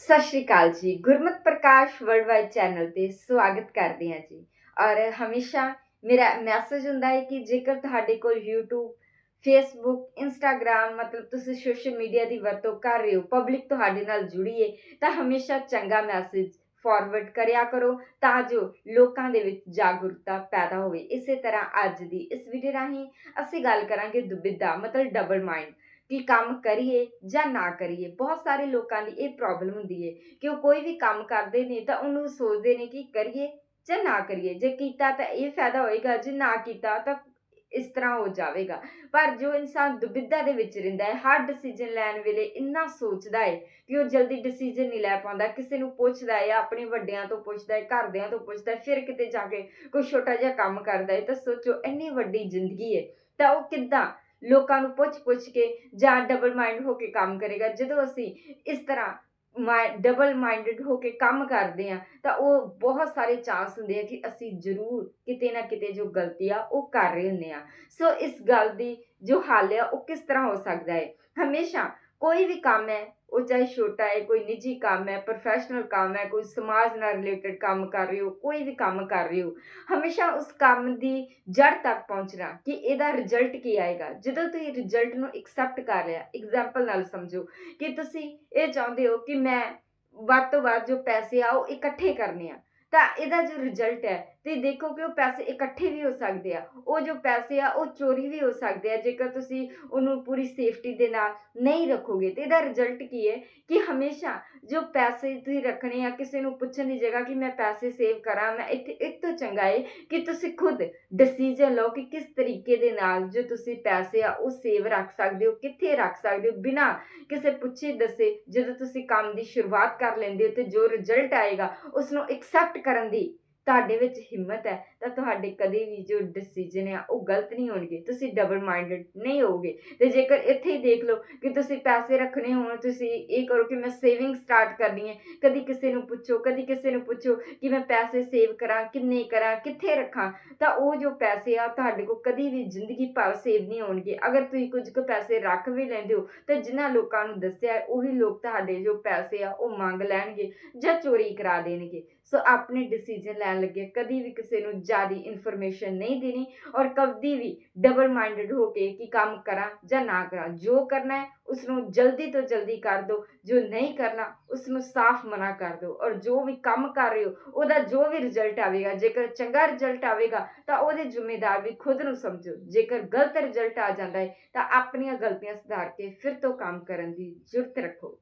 ਸਤਿ ਸ਼੍ਰੀ ਅਕਾਲ ਜੀ। ਗੁਰਮਤ ਪ੍ਰਕਾਸ਼ worldwide channel ਤੇ ਸਵਾਗਤ ਕਰਦੇ ਹਾਂ ਜੀ। ਔਰ ਹਮੇਸ਼ਾ ਮੇਰਾ ਮੈਸੇਜ ਹੁੰਦਾ ਹੈ ਕਿ ਜੇਕਰ ਤੁਹਾਡੇ ਕੋਲ YouTube, Facebook, Instagram, ਮਤਲਬ ਤੁਸੀਂ ਸੋਸ਼ਲ ਮੀਡੀਆ ਦੀ ਵਰਤੋਂ ਕਰ ਰਹੇ ਹੋ ਪਬਲਿਕ ਤੁਹਾਡੇ ਨਾਲ ਜੁੜੀ ਹੈ, ਤਾਂ ਹਮੇਸ਼ਾ ਚੰਗਾ ਮੈਸੇਜ ਫਾਰਵਰਡ ਕਰਿਆ ਕਰੋ ਤਾਂ ਜੋ ਲੋਕਾਂ ਦੇ ਵਿੱਚ ਜਾਗਰੂਕਤਾ ਪੈਦਾ ਹੋਵੇ। ਇਸੇ ਤਰ੍ਹਾਂ ਅੱਜ ਦੀ ਇਸ ਵੀਡੀਓ ਰਾਹੀਂ ਅਸੀਂ ਗੱਲ ਕਰਾਂਗੇ ਦੁਬਿਧਾ, ਮਤਲਬ ਡਬਲ ਮਾਈਂਡ ਕਿ ਕੰਮ ਕਰੀਏ ਜਾਂ ਨਾ ਕਰੀਏ। ਬਹੁਤ ਸਾਰੇ ਲੋਕਾਂ ਦੀ ਇਹ ਪ੍ਰੋਬਲਮ ਹੁੰਦੀ ਹੈ ਕਿ ਉਹ ਕੋਈ ਵੀ ਕੰਮ ਕਰਦੇ ਨੇ ਤਾਂ ਉਹਨੂੰ ਸੋਚਦੇ ਨੇ ਕਿ ਕਰੀਏ ਜਾਂ ਨਾ ਕਰੀਏ। ਜੇ ਕੀਤਾ ਤਾਂ ਇਹ ਫਾਇਦਾ ਹੋਏਗਾ, ਜੇ ਨਾ ਕੀਤਾ ਤਾਂ ਇਸ ਤਰ੍ਹਾਂ ਹੋ ਜਾਵੇਗਾ। ਪਰ ਜੋ ਇਨਸਾਨ ਦੁਬਿਧਾ ਦੇ ਵਿੱਚ ਰਹਿੰਦਾ ਹੈ, ਹਰ ਡਿਸੀਜਨ ਲੈਣ ਵੇਲੇ ਇੰਨਾ ਸੋਚਦਾ ਹੈ ਕਿ ਉਹ ਜਲਦੀ ਡਿਸੀਜਨ ਨਹੀਂ ਲੈ ਪਾਉਂਦਾ। ਕਿਸੇ ਨੂੰ ਪੁੱਛਦਾ ਹੈ ਆਪਣੇ ਵੱਡਿਆਂ ਤੋਂ ਪੁੱਛਦਾ ਹੈ ਘਰਦਿਆਂ ਤੋਂ ਪੁੱਛਦਾ ਹੈ ਫਿਰ ਕਿਤੇ ਜਾ ਕੇ ਕੋਈ ਛੋਟਾ ਜਿਹਾ ਕੰਮ ਕਰਦਾ ਹੈ ਤਾਂ ਸੋਚੋ ਇੰਨੀ ਵੱਡੀ ਜ਼ਿੰਦਗੀ ਹੈ ਤਾਂ ਉਹ ਕਿੱਦਾਂ ਲੋਕਾਂ ਨੂੰ ਪੁੱਛ-ਪੁੱਛ ਕੇ ਜਾਂ ਡਬਲ ਮਾਈਂਡ ਹੋ ਕੇ ਕੰਮ ਕਰੇਗਾ। ਜਦੋਂ ਅਸੀਂ ਇਸ ਤਰ੍ਹਾਂ ਡਬਲ ਮਾਈਂਡਡ ਹੋ ਕੇ ਕੰਮ ਕਰਦੇ ਆ ਤਾਂ ਉਹ ਬਹੁਤ ਸਾਰੇ ਚਾਂਸ ਹੁੰਦੇ ਆ ਕਿ ਅਸੀਂ ਜ਼ਰੂਰ ਕਿਤੇ ਨਾ ਕਿਤੇ ਜੋ ਗਲਤੀ ਆ, ਉਹ ਕਰ ਰਹੇ ਹੁੰਦੇ ਆ ਸੋ ਇਸ ਗੱਲ ਦੀ ਜੋ ਹੱਲ ਆ, ਉਹ ਕਿਸ ਤਰ੍ਹਾਂ ਹੋ ਸਕਦਾ ਹੈ? ਹਮੇਸ਼ਾ ਕੋਈ ਵੀ ਕੰਮ ਹੈ, ਉਹ ਚਾਹੇ ਛੋਟਾ ਹੈ, ਕੋਈ ਨਿੱਜੀ ਕੰਮ ਹੈ ਪ੍ਰੋਫੈਸ਼ਨਲ ਕੰਮ ਹੈ, ਕੋਈ ਸਮਾਜ ਨਾਲ ਰਿਲੇਟਡ ਕੰਮ ਕਰ ਰਹੇ ਹੋ, ਕੋਈ ਵੀ ਕੰਮ ਕਰ ਰਹੇ ਹੋ, ਹਮੇਸ਼ਾ ਉਸ ਕੰਮ ਦੀ ਜੜ ਤੱਕ ਪਹੁੰਚਣਾ ਕਿ ਇਹਦਾ ਰਿਜ਼ਲਟ ਕੀ ਆਏਗਾ। ਜਦੋਂ ਤੁਸੀਂ ਰਿਜ਼ਲਟ ਨੂੰ ਐਕਸੈਪਟ ਕਰ ਲਿਆ ਐਗਜ਼ਾਮਪਲ ਨਾਲ ਸਮਝੋ ਕਿ ਤੁਸੀਂ ਇਹ ਚਾਹੁੰਦੇ ਹੋ ਕਿ ਮੈਂ ਵੱਧ ਤੋਂ ਵੱਧ ਜੋ ਪੈਸੇ ਆ, ਉਹ ਇਕੱਠੇ ਕਰਨੇ ਆ, ਤਾਂ ਇਹਦਾ ਜੋ ਰਿਜ਼ਲਟ ਹੈ ਤੇ ਦੇਖੋ ਕਿ ਉਹ ਪੈਸੇ ਇਕੱਠੇ ਵੀ ਹੋ ਸਕਦੇ ਆ, ਉਹ ਜੋ ਪੈਸੇ ਆ, ਉਹ ਚੋਰੀ ਵੀ ਹੋ ਸਕਦੇ ਆ, ਜੇਕਰ ਤੁਸੀਂ ਉਹਨੂੰ ਪੂਰੀ ਸੇਫਟੀ ਦੇ ਨਾਲ ਨਹੀਂ ਰੱਖੋਗੇ। ਤੇ ਇਹਦਾ ਰਿਜ਼ਲਟ ਕੀ ਹੈ? ਕਿ ਹਮੇਸ਼ਾ ਜੋ ਪੈਸੇ ਤੁਸੀਂ ਰੱਖਣੇ ਆ, ਕਿਸੇ ਨੂੰ ਪੁੱਛਣ ਦੀ ਜਗ੍ਹਾ ਕਿ ਮੈਂ ਪੈਸੇ ਸੇਵ ਕਰਾਂ, ਮੈਂ ਇੱਥੇ ਇੱਕ ਤੋਂ ਚੰਗਾ ਹੈ ਕਿ ਤੁਸੀਂ ਖੁਦ ਡਿਸੀਜਨ ਲਓ ਕਿ ਕਿਸ ਤਰੀਕੇ ਦੇ ਨਾਲ ਜੋ ਤੁਸੀਂ ਪੈਸੇ ਆ, ਉਹ ਸੇਵ ਰੱਖ ਸਕਦੇ ਹੋ, ਕਿੱਥੇ ਰੱਖ ਸਕਦੇ ਹੋ, ਬਿਨਾਂ ਕਿਸੇ ਪੁੱਛੇ ਦੱਸੇ ਜਦੋਂ ਤੁਸੀਂ ਕੰਮ ਦੀ ਸ਼ੁਰੂਆਤ ਕਰ ਲੈਂਦੇ ਹੋ ਤੇ ਜੋ ਰਿਜ਼ਲਟ ਆਏਗਾ ਉਸ ਨੂੰ ਐਕਸੈਪਟ ਕਰਨ ਦੀ ਤੁਹਾਡੇ ਵਿੱਚ ਹਿੰਮਤ ਹੈ, ਤਾਂ ਤੁਹਾਡੇ ਕਦੇ ਵੀ ਜੋ ਡਿਸੀਜਨ ਆ, ਉਹ ਗਲਤ ਨਹੀਂ ਹੋਣਗੇ। ਤੁਸੀਂ ਡਬਲ ਮਾਈਂਡਡ ਨਹੀਂ ਹੋਵੋਗੇ। ਤੇ ਜੇਕਰ ਇੱਥੇ ਹੀ ਦੇਖ ਲਓ ਕਿ ਤੁਸੀਂ ਪੈਸੇ ਰੱਖਣੇ ਹੋਣ, ਤੁਸੀਂ ਇਹ ਕਰੋ ਕਿ ਮੈਂ ਸੇਵਿੰਗ ਸਟਾਰਟ ਕਰਨੀ ਹੈ। ਕਦੀ ਕਿਸੇ ਨੂੰ ਪੁੱਛੋ, ਕਦੀ ਕਿਸੇ ਨੂੰ ਪੁੱਛੋ ਕਿ ਮੈਂ ਪੈਸੇ ਸੇਵ ਕਰਾਂ, ਕਿੰਨੇ ਕਰਾਂ, ਕਿੱਥੇ ਰੱਖਾਂ। ਤਾਂ ਉਹ ਜੋ ਪੈਸੇ ਆ, ਤੁਹਾਡੇ ਕੋਲ ਕਦੀ ਵੀ ਜ਼ਿੰਦਗੀ ਭਰ ਸੇਵ ਨਹੀਂ ਹੋਣਗੇ। ਅਗਰ ਤੁਸੀਂ ਕੁਝ ਕੁ ਪੈਸੇ ਰੱਖ ਵੀ ਲੈਂਦੇ ਹੋ, ਤਾਂ ਜਿਨ੍ਹਾਂ ਲੋਕਾਂ ਨੂੰ ਦੱਸਿਆ, ਉਹੀ ਲੋਕ ਤੁਹਾਡੇ ਜੋ ਪੈਸੇ ਆ, ਉਹ ਮੰਗ ਲੈਣਗੇ ਜਾਂ ਚੋਰੀ ਕਰਾ ਦੇਣਗੇ। ਸੋ ਆਪਣੇ ਡਿਸੀਜਨ ਲੈਣ ਲੱਗੇ ਕਦੀ ਵੀ ਕਿਸੇ ਨੂੰ ਜ਼ਿਆਦੀ ਇਨਫੋਰਮੇਸ਼ਨ ਨਹੀਂ ਦੇਣੀ ਔਰ ਕਦੀ ਵੀ ਡਬਲ ਮਾਈਂਡਡ ਹੋ ਕੇ ਕਿ ਕੰਮ ਕਰਾਂ ਜਾਂ ਨਾ ਕਰਾਂ, ਜੋ ਕਰਨਾ ਹੈ ਉਸ ਨੂੰ ਜਲਦੀ ਤੋਂ ਜਲਦੀ ਕਰ ਦਿਓ, ਜੋ ਨਹੀਂ ਕਰਨਾ ਉਸ ਨੂੰ ਸਾਫ਼ ਮਨਾ ਕਰ ਦਿਓ ਔਰ ਜੋ ਵੀ ਕੰਮ ਕਰ ਰਹੇ ਹੋ, ਉਹਦਾ ਜੋ ਵੀ ਰਿਜ਼ਲਟ ਆਵੇਗਾ, ਜੇਕਰ ਚੰਗਾ ਰਿਜ਼ਲਟ ਆਵੇਗਾ ਤਾਂ ਉਹਦੇ ਜ਼ਿੰਮੇਦਾਰ ਵੀ ਖੁਦ ਨੂੰ ਸਮਝੋ, ਜੇਕਰ ਗਲਤ ਰਿਜ਼ਲਟ ਆ ਜਾਂਦਾ ਹੈ ਤਾਂ ਆਪਣੀਆਂ ਗਲਤੀਆਂ ਸੁਧਾਰ ਕੇ ਫਿਰ ਤੋਂ ਕੰਮ ਕਰਨ ਦੀ ਜ਼ਰੂਰਤ ਰੱਖੋ।